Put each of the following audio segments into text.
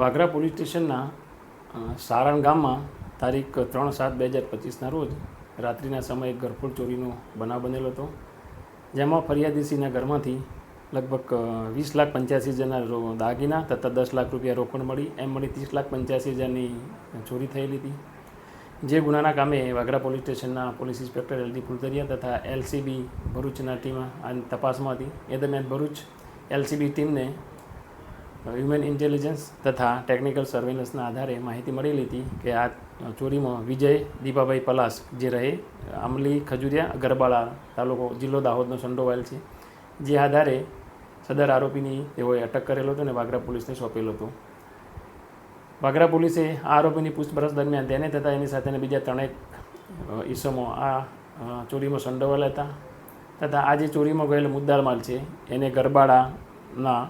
Vagra police સ્ટેશનના સારણ ગામમાં તારીખ ત્રણ સાત બે હજાર પચીસના રોજ રાત્રિના સમયે ઘરફોડ ચોરીનો બનાવ બનેલો હતો, જેમાં ફરિયાદીસીના ઘરમાંથી લગભગ વીસ લાખ પંચ્યાસી હજારના દાગીના તથા દસ લાખ રૂપિયા રોકડ મળી, એમ મળી ત્રીસ લાખ પંચ્યાસી હજારની ચોરી થયેલી હતી. જે ગુનાના કામે વાગરા પોલીસ સ્ટેશનના પોલીસ ઇન્સ્પેક્ટર એલડી ફુલતરિયા તથા એલસીબી ભરૂચના ટીમ આ તપાસમાં હતી. એ દરમિયાન ભરૂચ એલસીબી ટીમને હ્યુમન ઇન્ટેલિજન્સ તથા ટેકનિકલ સર્વેલન્સના આધારે માહિતી મળેલી હતી કે આ ચોરીમાં વિજય, દીપાભાઈ પલાસ જે રહે આમલી ખજુરિયા ગરબાળા તાલુકો જિલ્લો દાહોદનો સંડોવાયેલ છે. જે આધારે સદર આરોપીની તેઓએ અટક કરેલો હતો અને વાગરા પોલીસને સોંપેલો હતો. વાગરા પોલીસે આ આરોપીની પૂછપરછ દરમિયાન તેને તથા એની સાથેના બીજા ત્રણેક ઈસમો આ ચોરીમાં સંડોવાયેલા હતા. તથા આ જે ચોરીમાં ગયેલો મુદ્દાલ માલ છે, એને ગરબાડાના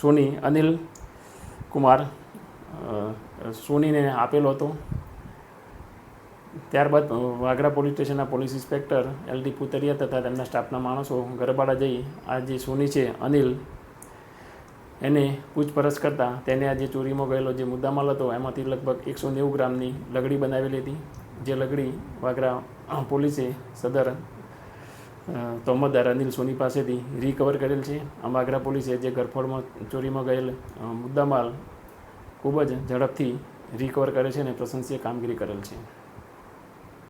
સોની, અનિલ કુમાર સોનીને આપેલો હતો. ત્યારબાદ વાગરા પોલીસ સ્ટેશનના police inspector L D Putariya તથા તેમના સ્ટાફના માણસો ગરબાડા જઈ આ જે સોની છે, અનિલ, એને પૂછપરછ કરતાં તેને આ જે ચોરીમાં ગયેલો જે મુદ્દામાલ હતો, એમાંથી લગભગ એકસો નેવું ગ્રામની લગડી બનાવેલી હતી. જે લગડી વાગરા પોલીસે સદર તોમતદાર અનિલ સોની પાસેથી રિકવર કરેલ છે. આમાં આગ્રા પોલીસે જે ગરફોડમાં ચોરીમાં ગયેલ મુદ્દામાલ ખૂબ જ ઝડપથી રિકવર કરે છે અને પ્રશંસીય કામગીરી કરેલ છે.